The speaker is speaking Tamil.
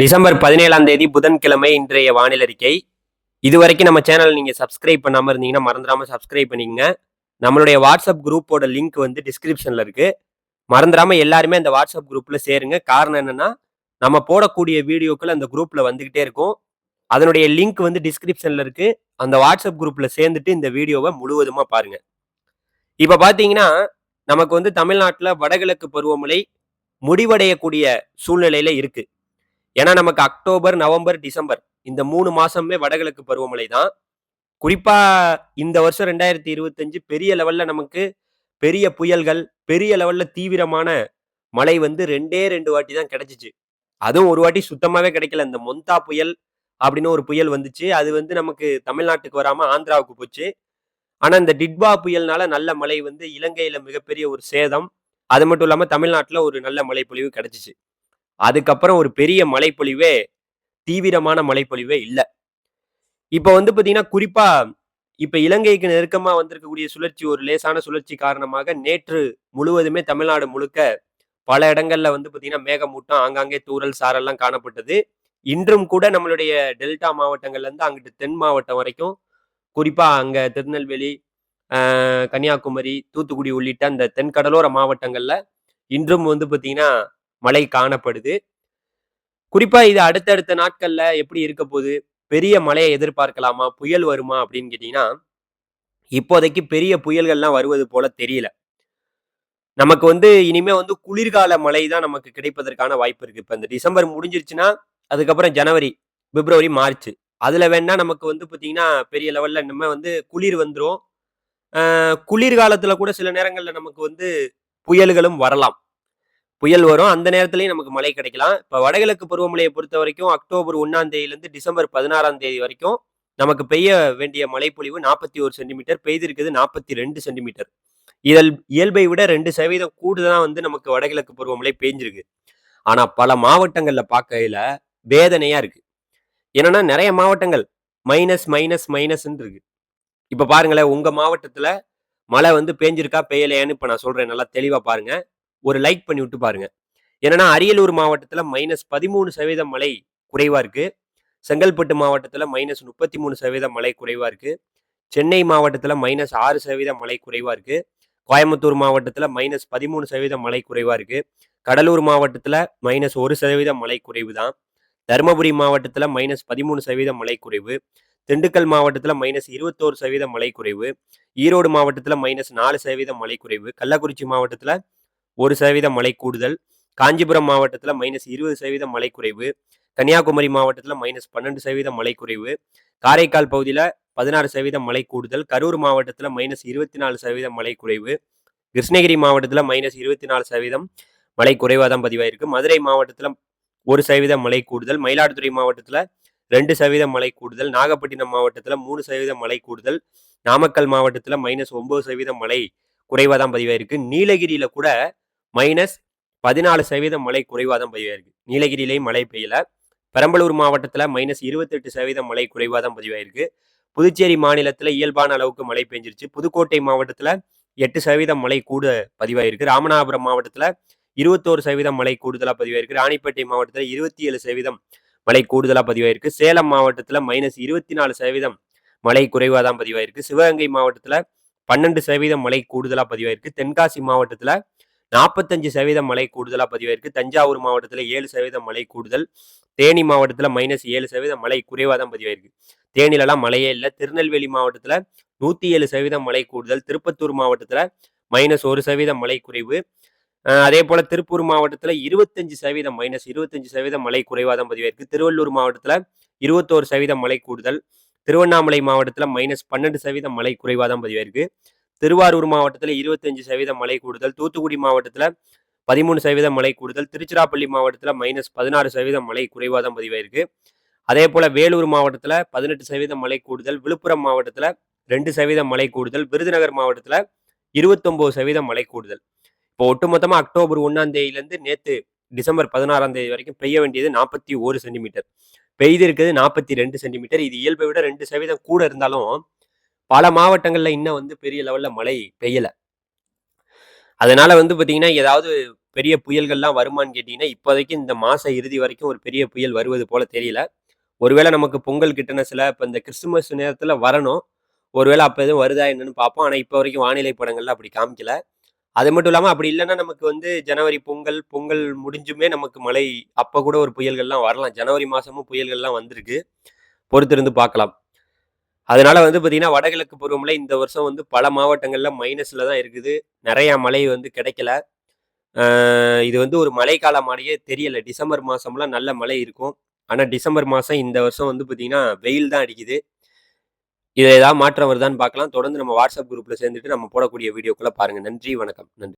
டிசம்பர் பதினேழாம் தேதி புதன்கிழமை இன்றைய வானிலை அறிக்கை. இதுவரைக்கும் நம்ம சேனல் நீங்கள் சப்ஸ்கிரைப் பண்ணாமல் இருந்தீங்கன்னா மறந்துடாமல் சப்ஸ்கிரைப் பண்ணிக்கங்க. நம்மளுடைய வாட்ஸ்அப் குரூப்போட லிங்க் வந்து டிஸ்கிரிப்ஷனில் இருக்குது மறந்துடாமல் எல்லாருமே அந்த வாட்ஸ்அப் குரூப்பில் சேருங்க. காரணம் என்னென்னா நம்ம போடக்கூடிய வீடியோக்கள் அந்த குரூப்பில் வந்துக்கிட்டே இருக்கும். அதனுடைய லிங்க் வந்து டிஸ்கிரிப்ஷனில் இருக்குது அந்த வாட்ஸ்அப் குரூப்பில் சேர்ந்துட்டு இந்த வீடியோவை முழுவதுமாக பாருங்கள் இப்போ பார்த்தீங்கன்னா நமக்கு வந்து தமிழ்நாட்டில் வடகிழக்கு பருவமழை முடிவடையக்கூடிய சூழ்நிலையில் இருக்குது ஏன்னா நமக்கு அக்டோபர் நவம்பர் டிசம்பர் இந்த மூணு மாசமே வடகிழக்கு பருவமழை தான். குறிப்பா இந்த வருஷம் ரெண்டாயிரத்தி இருபத்தஞ்சு பெரிய லெவல்ல நமக்கு பெரிய புயல்கள் பெரிய லெவல்ல தீவிரமான மழை வந்து ரெண்டே ரெண்டு வாட்டி தான் கிடைச்சிச்சு. அதுவும் ஒரு வாட்டி சுத்தமாவே கிடைக்கல. இந்த மொந்தா புயல் அப்படின்னு ஒரு புயல் வந்துச்சு. அது வந்து நமக்கு தமிழ்நாட்டுக்கு வராம ஆந்திராவுக்கு போச்சு. ஆனா இந்த டிட்பா புயல்னால நல்ல மழை வந்து இலங்கையில மிகப்பெரிய ஒரு சேதம். அது மட்டும் இல்லாம தமிழ்நாட்டுல ஒரு நல்ல மழை பொழிவு கிடைச்சிச்சு. அதுக்கப்புறம் ஒரு பெரிய மழைப்பொழிவே தீவிரமான மழைப்பொழிவே இல்லை. இப்போ வந்து பார்த்தீங்கன்னா குறிப்பாக இப்போ இலங்கைக்கு நெருக்கமாக வந்திருக்கக்கூடிய சுழற்சி ஒரு லேசான சுழற்சி காரணமாக நேற்று முழுவதுமே தமிழ்நாடு முழுக்க பல இடங்கள்ல வந்து பார்த்தீங்கன்னா மேகமூட்டம் ஆங்காங்கே தூறல் சாரெல்லாம் காணப்பட்டது. இன்றும் கூட நம்மளுடைய டெல்டா மாவட்டங்கள்லேருந்து அங்கிட்டு தென் மாவட்டம் வரைக்கும் குறிப்பாக அங்கே திருநெல்வேலி கன்னியாகுமரி தூத்துக்குடி உள்ளிட்ட அந்த தென்கடலோர மாவட்டங்களில் இன்றும் வந்து பார்த்தீங்கன்னா மழை காணப்படுது. குறிப்பா இது அடுத்தடுத்த நாட்கள்ல எப்படி இருக்க போகுது? பெரிய மழையை எதிர்பார்க்கலாமா? புயல் வருமா? அப்படின்னு கேட்டீங்கன்னா இப்போதைக்கு பெரிய புயல்கள்லாம் வருவது போல தெரியல. நமக்கு வந்து இனிமே வந்து குளிர்கால மழை தான் நமக்கு கிடைப்பதற்கான வாய்ப்பு இருக்கு. இப்ப இந்த டிசம்பர் முடிஞ்சிருச்சுன்னா அதுக்கப்புறம் ஜனவரி பிப்ரவரி மார்ச் அதுல வேணா நமக்கு வந்து பாத்தீங்கன்னா பெரிய லெவல்ல நம்ம வந்து குளிர் வந்துடும் குளிர்காலத்துல கூட சில நேரங்கள்ல நமக்கு வந்து புயல்களும் வரலாம். புயல் வரும். அந்த நேரத்துலையும் நமக்கு மழை கிடைக்கலாம். இப்ப வடகிழக்கு பருவமழையை பொறுத்த வரைக்கும் அக்டோபர் ஒன்னாம் தேதியிலிருந்து டிசம்பர் பதினாறாம் தேதி வரைக்கும் நமக்கு பெய்ய வேண்டிய மழைப்பொழிவு நாற்பத்தி ஒரு சென்டிமீட்டர் பெய்திருக்குது நாற்பத்தி ரெண்டு சென்டிமீட்டர். இதில் இயல்பை விட ரெண்டு சதவீதம் கூடுதலாக வந்து நமக்கு வடகிழக்கு பருவமழை பெய்ஞ்சிருக்கு ஆனால் பல மாவட்டங்களில் பார்க்கையில் வேதனையாக இருக்கு. என்னன்னா நிறைய மாவட்டங்கள் மைனஸ் மைனஸ் மைனஸ்ன்னு இருக்கு. இப்போ பாருங்களேன் உங்கள் மாவட்டத்தில் மழை வந்து பேஞ்சிருக்கா பெய்யலையான்னு இப்போ நான் சொல்கிறேன் நல்லா தெளிவாக பாருங்கள் ஒரு லைக் பண்ணி விட்டு பாருங்க. என்னன்னா அரியலூர் மாவட்டத்தில் மைனஸ் பதிமூணு சதவீதம் மழை குறைவா இருக்கு. செங்கல்பட்டு மாவட்டத்தில் மைனஸ் முப்பத்தி மூணு சதவீதம் மழை குறைவா இருக்கு. சென்னை மாவட்டத்தில் மைனஸ் ஆறு சதவீதம் மழை குறைவா இருக்கு. கோயம்புத்தூர் மாவட்டத்தில் மைனஸ் பதிமூணு சதவீதம் மழை குறைவா இருக்கு. கடலூர் மாவட்டத்தில் மைனஸ் ஒரு சதவீதம் மழை குறைவு தான். தருமபுரி மாவட்டத்தில் மைனஸ் பதிமூணு சதவீதம் மழை குறைவு. திண்டுக்கல் மாவட்டத்தில் மைனஸ் இருபத்தோரு சதவீதம் மழை குறைவு. ஈரோடு மாவட்டத்தில் மைனஸ் நாலு சதவீதம் மழை குறைவு. கள்ளக்குறிச்சி மாவட்டத்தில் ஒரு சதவீதம் மழை கூடுதல். காஞ்சிபுரம் மாவட்டத்தில் மைனஸ் இருபது சதவீதம் மழை குறைவு. கன்னியாகுமரி மாவட்டத்தில் மைனஸ் பன்னெண்டு சதவீதம் மழை குறைவு. காரைக்கால் பகுதியில் பதினாறு சதவீதம் மழை கூடுதல். கரூர் மாவட்டத்தில் மைனஸ் இருபத்தி நாலு சதவீதம் மழை குறைவு. கிருஷ்ணகிரி மாவட்டத்தில் மைனஸ் இருபத்தி நாலு சதவீதம் மழை குறைவாக தான் பதிவாயிருக்கு. மதுரை மாவட்டத்தில் ஒரு சதவீதம் மழை கூடுதல். மயிலாடுதுறை மாவட்டத்தில் ரெண்டு சதவீதம் மழை கூடுதல். நாகப்பட்டினம் மாவட்டத்தில் மூணு சதவீதம் மழை கூடுதல். நாமக்கல் மாவட்டத்தில் மைனஸ் ஒன்பது சதவீதம் மழை குறைவாக தான் பதிவாயிருக்கு. நீலகிரியில் கூட மைனஸ் பதினாலு சதவீதம் மழை குறைவாக தான் பதிவாயிருக்கு நீலகிரியிலையும் மழை பெய்யல. பெரம்பலூர் மாவட்டத்தில் மைனஸ் இருபத்தெட்டு சதவீதம் மழை குறைவாக தான் பதிவாயிருக்கு புதுச்சேரி மாநிலத்தில் இயல்பான அளவுக்கு மழை பெஞ்சிருச்சு. புதுக்கோட்டை மாவட்டத்தில் எட்டு சதவீதம் மழை கூட பதிவாயிருக்கு ராமநாதபுரம் மாவட்டத்தில் இருபத்தோரு சதவீதம் மழை கூடுதலாக பதிவாயிருக்கு ராணிப்பேட்டை மாவட்டத்தில் இருபத்தி ஏழு சதவீதம் மழை கூடுதலாக பதிவாயிருக்கு சேலம் மாவட்டத்தில் மைனஸ் இருபத்தி நாலு சதவீதம் மழை குறைவாக தான் பதிவாயிருக்கு சிவகங்கை மாவட்டத்தில் பன்னெண்டு சதவீதம் மழை கூடுதலாக பதிவாயிருக்கு தென்காசி மாவட்டத்தில் நாற்பத்தஞ்சு சதவீதம் மழை கூடுதலாக பதிவாயிருக்கு தஞ்சாவூர் மாவட்டத்தில் ஏழு சதவீதம் மழை கூடுதல். தேனி மாவட்டத்தில் மைனஸ் ஏழு சதவீதம் மழை குறைவாக தான் பதிவாயிருக்கு தேனிலலாம் மழையே இல்லை. திருநெல்வேலி மாவட்டத்தில் நூற்றி ஏழு சதவீதம் மழை கூடுதல். திருப்பத்தூர் மாவட்டத்தில் மைனஸ் ஒரு சதவீதம் மழை குறைவு. அதே போல் திருப்பூர் மாவட்டத்தில் இருபத்தஞ்சு சதவீதம் மைனஸ் இருபத்தஞ்சு சதவீதம் மழை குறைவாக தான் பதிவாயிருக்கு திருவள்ளூர் மாவட்டத்தில் இருபத்தோரு சதவீதம் மழை கூடுதல். திருவண்ணாமலை மாவட்டத்தில் மைனஸ் பன்னெண்டு சதவீதம் மழை குறைவாக தான் பதிவாயிருக்கு திருவாரூர் மாவட்டத்தில் இருபத்தஞ்சு சதவீதம் மழை கூடுதல் தூத்துக்குடி மாவட்டத்தில் பதிமூணு சதவீதம் மழை கூடுதல் திருச்சிராப்பள்ளி மாவட்டத்தில் மைனஸ் பதினாறு சதவீதம் மழை குறைவாக தான் பதிவாயிருக்கு. அதே போல் வேலூர் மாவட்டத்தில் பதினெட்டு சதவீதம் மழை கூடுதல் விழுப்புரம் மாவட்டத்தில் ரெண்டு சதவீதம் மழை கூடுதல் விருதுநகர் மாவட்டத்தில் இருபத்தொம்போது சதவீதம் மழை கூடுதல். இப்போ ஒட்டுமொத்தமாக அக்டோபர் ஒன்றாம் தேதியிலேருந்து நேற்று டிசம்பர் பதினாறாம் தேதி வரைக்கும் பெய்ய வேண்டியது நாற்பத்தி ஒரு சென்டிமீட்டர். பெய்திருக்கிறது நாற்பத்தி ரெண்டு சென்டிமீட்டர். இது இயல்பை விட ரெண்டு சதவீதம் கூட இருந்தாலும் பல மாவட்டங்கள்ல இன்னும் வந்து பெரிய லெவல்ல மழை பெய்யல அதனால வந்து பார்த்தீங்கன்னா ஏதாவது பெரிய புயல்கள்லாம் வருமான்னு கேட்டிங்கன்னா இப்போதைக்கு இந்த மாச இறுதி வரைக்கும் ஒரு பெரிய புயல் வருவது போல தெரியல. ஒருவேளை நமக்கு பொங்கல் கிட்டனா சில இப்போ இந்த கிறிஸ்துமஸ் நேரத்துல வரணும். ஒருவேளை அப்போ எதுவும் வருதா என்னன்னு பார்ப்போம். ஆனால் இப்போ வரைக்கும் வானிலை படங்கள்ல அப்படி காமிக்கல. அது மட்டும் இல்லாம அப்படி இல்லைன்னா நமக்கு வந்து ஜனவரி பொங்கல், பொங்கல் முடிஞ்சுமே நமக்கு மழை அப்போ கூட ஒரு புயல்கள்லாம் வரலாம். ஜனவரி மாதமும் புயல்கள்லாம் வந்திருக்கு. பொறுத்திருந்து பார்க்கலாம். அதனால வந்து பார்த்தீங்கன்னா, வடகிழக்கு பருவமழை இந்த வருஷம் வந்து பல மாவட்டங்களில் மைனஸில் தான் இருக்குது. நிறையா மழை வந்து கிடைக்கல. இது வந்து ஒரு மழைக்கால மழையே தெரியலை டிசம்பர் மாதம்லாம் நல்ல மழை இருக்கும். ஆனால் டிசம்பர் மாதம் இந்த வருஷம் வந்து பார்த்திங்கன்னா வெயில் தான் அடிக்குது. இதில் ஏதாவது மாற்றம் வருதான்னு பார்க்கலாம். தொடர்ந்து நம்ம வாட்ஸ்அப் குரூப்பில் சேர்ந்துட்டு நம்ம போடக்கூடிய வீடியோக்குள்ளே பாருங்கள் நன்றி, வணக்கம். நன்றி.